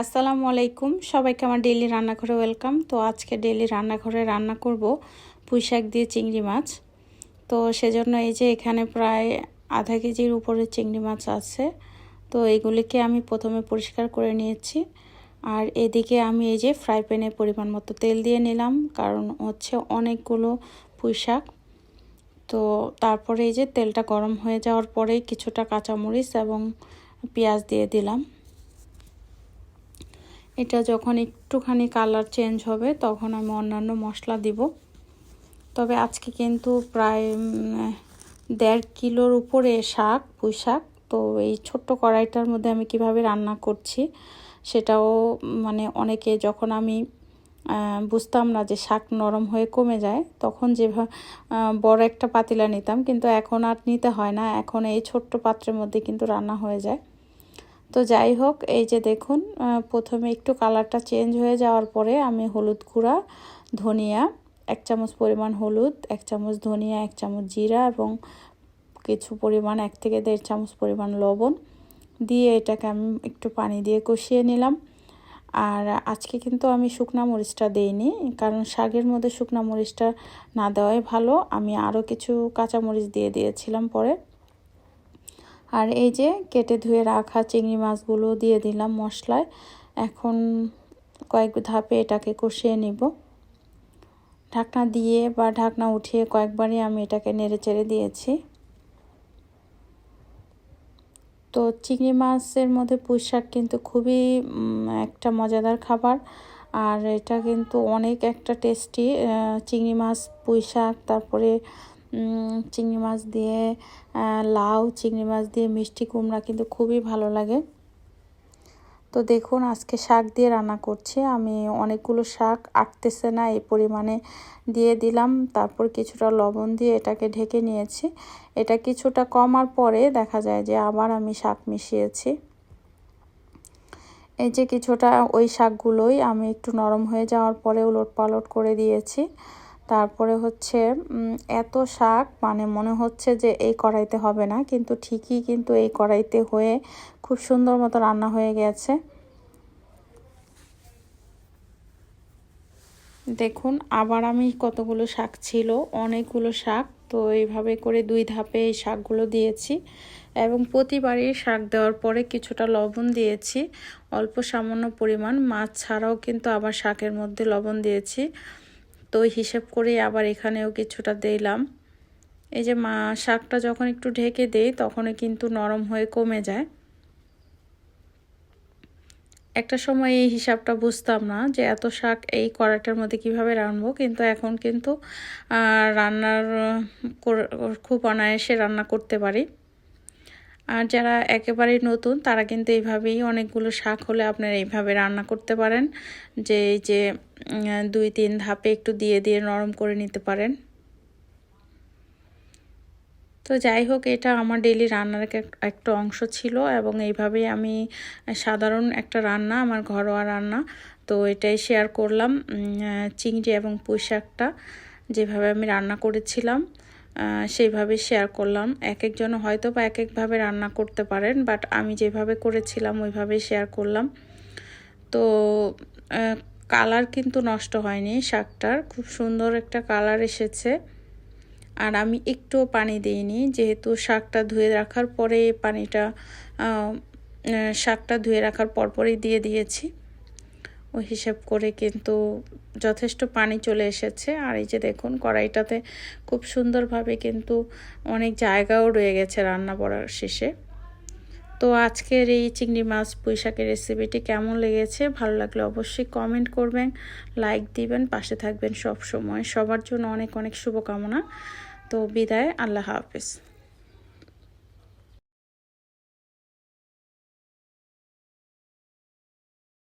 আসসালামু আলাইকুম। সবাইকে আমার ডেইলি রান্নাঘরে ওয়েলকাম তো আজকে ডেইলি রান্নাঘরে রান্না করব পুঁই শাক দিয়ে চিংড়ি মাছ। তো সেজন্য এই যে এখানে প্রায় আধা কেজির উপরে চিংড়ি মাছ আছে। তো এগুলিকে আমি প্রথমে পরিষ্কার করে নিয়েছি। আর এদিকে আমি এই যে ফ্রাই প্যানে পরিমাণ মতো তেল দিয়ে নিলাম, কারণ হচ্ছে অনেকগুলো পুঁই শাক। তো তারপরে এই যে তেলটা গরম হয়ে যাওয়ার পরে কিছুটা কাঁচামরিচ এবং পেঁয়াজ দিয়ে দিলাম। এটা যখন একটুখানি কালার চেঞ্জ হবে, তখন আমি অন্যান্য মশলা দিব। তবে আজকে কিন্তু প্রায় দেড় কিলোর উপরে শাক, পুঁই শাক। তো এই ছোট্ট কড়াইটার মধ্যে আমি কীভাবে রান্না করছি, সেটাও মানে অনেকে যখন আমি বুঝতাম না যে শাক নরম হয়ে কমে যায়, তখন যেভাবে বড় একটা পাতিলা নিতাম। কিন্তু এখন আর নিতে হয় না। এখন এই ছোট্ট পাত্রের মধ্যে কিন্তু রান্না হয়ে যায়। তো যাই হোক, এই যে দেখুন প্রথমে একটু কালারটা চেঞ্জ হয়ে যাওয়ার পরে আমি হলুদ গুঁড়া, ধনিয়া, এক চামচ পরিমাণ হলুদ, এক চামচ ধনিয়া, এক চামচ জিরা এবং কিছু পরিমাণ, এক থেকে দেড় চামচ পরিমাণ লবণ দিয়ে এটাকে আমি একটু পানি দিয়ে কষিয়ে নিলাম। আর আজকে কিন্তু আমি শুকনা মরিচটা দিইনি, কারণ শাকের মধ্যে শুকনা মরিচটা না দেওয়াই ভালো। আমি আরও কিছু কাঁচা মরিচ দিয়ে দিয়েছিলাম পরে। আর এই যে কেটে ধুয়ে রাখা চিংড়ি মাছগুলো দিয়ে দিলাম মশলায়। এখন কয়েক ধাপে এটাকে কষিয়ে নিব। ঢাকনা দিয়ে বা ঢাকনা উঠিয়ে কয়েকবারই আমি এটাকে নেড়ে চেড়ে দিয়েছি। তো চিংড়ি মাছের মধ্যে পুঁই শাক কিন্তু খুবই একটা মজাদার খাবার। আর এটা কিন্তু অনেক একটা টেস্টি চিংড়ি মাছ, পুঁই শাক, তারপরে চিংড়ি মাছ দিয়ে লাউ, চিংড়ি মাছ দিয়ে মিষ্টি কুমড়া কিন্তু খুবই ভালো লাগে। তো দেখুন, আজকে শাক দিয়ে রান্না করছি। আমি অনেকগুলো শাক আটতেছে না, এই পরিমাণে দিয়ে দিলাম। তারপর কিছুটা লবণ দিয়ে এটাকে ঢেকে নিয়েছি। এটা কিছুটা কমার পরে দেখা যায় যে আবার আমি শাক মিশিয়েছি। এই যে কিছুটা ওই শাকগুলোই আমি একটু নরম হয়ে যাওয়ার পরে উলট পালট করে দিয়েছি। তারপরে হচ্ছে এত শাক মানে মনে হচ্ছে যে এই কড়াইতে হবে না, কিন্তু ঠিকই কিন্তু এই কড়াইতে হয়ে খুব সুন্দর মতো রান্না হয়ে গেছে। দেখুন, আবার আমি কতগুলো শাক ছিল, অনেকগুলো শাক, তো এইভাবে করে দুই ধাপে এই শাকগুলো দিয়েছি এবং প্রতিবারই শাক দেওয়ার পরে কিছুটা লবণ দিয়েছি, অল্প সামান্য পরিমাণ। মাছ ছাড়াও কিন্তু আবার শাকের মধ্যে লবণ দিয়েছি। তো হিসেব করে আবার এখানেও কিছুটা দিলাম। এই যে মা, শাকটা যখন একটু ঢেকে দেই তখনই কিন্তু নরম হয়ে কমে যায়। একটা সময় এই হিসাবটা বুঝতাম না যে এত শাক এই কড়াটার মধ্যে কীভাবে রান্নবো কিন্তু এখন কিন্তু রান্নার খুব অনায়াসে রান্না করতে পারি। আর যারা একেবারেই নতুন, তারা কিন্তু এইভাবেই অনেকগুলো শাক হলে আপনারা এইভাবে রান্না করতে পারেন। যে এই যে দুই তিন ধাপে একটু দিয়ে দিয়ে নরম করে নিতে পারেন। তো যাই হোক, এটা আমার ডেলি রান্নার একটা অংশ ছিল এবং এইভাবেই আমি সাধারণ একটা রান্না, আমার ঘরোয়া রান্না। তো এটাই শেয়ার করলাম চিংড়ি এবং পুঁই শাকটা যেভাবে আমি রান্না করেছিলাম। সেইভাবে শেয়ার করলাম। এক একজন হয়তো বা এক একভাবে রান্না করতে পারেন বাট আমি যেভাবে করেছিলাম ওইভাবে শেয়ার করলাম। তো কালার কিন্তু নষ্ট হয়নি শাকটার। খুব সুন্দর একটা কালার এসেছে। আর আমি একটুও পানি দিইনি, যেহেতু শাকটা ধুয়ে রাখার পরে পানিটা শাকটা ধুয়ে রাখার পরপরই দিয়ে দিয়েছি। ওই হিসাব করে কিন্তু যথেষ্ট পানি চলে এসেছে। আর এই যে দেখুন, কড়াইটাতে খুব সুন্দরভাবে কিন্তু অনেক জায়গাও রয়ে গেছে রান্না করার শেষে। তো আজকের এই চিংড়ি মাছ পুঁইশাকের রেসিপিটি কেমন লেগেছে? ভালো লাগলে অবশ্যই কমেন্ট করবেন লাইক দিবেন, পাশে থাকবেন সব সময় সবার জন্য অনেক অনেক শুভকামনা। তো বিদায়, আল্লাহ হাফিজ।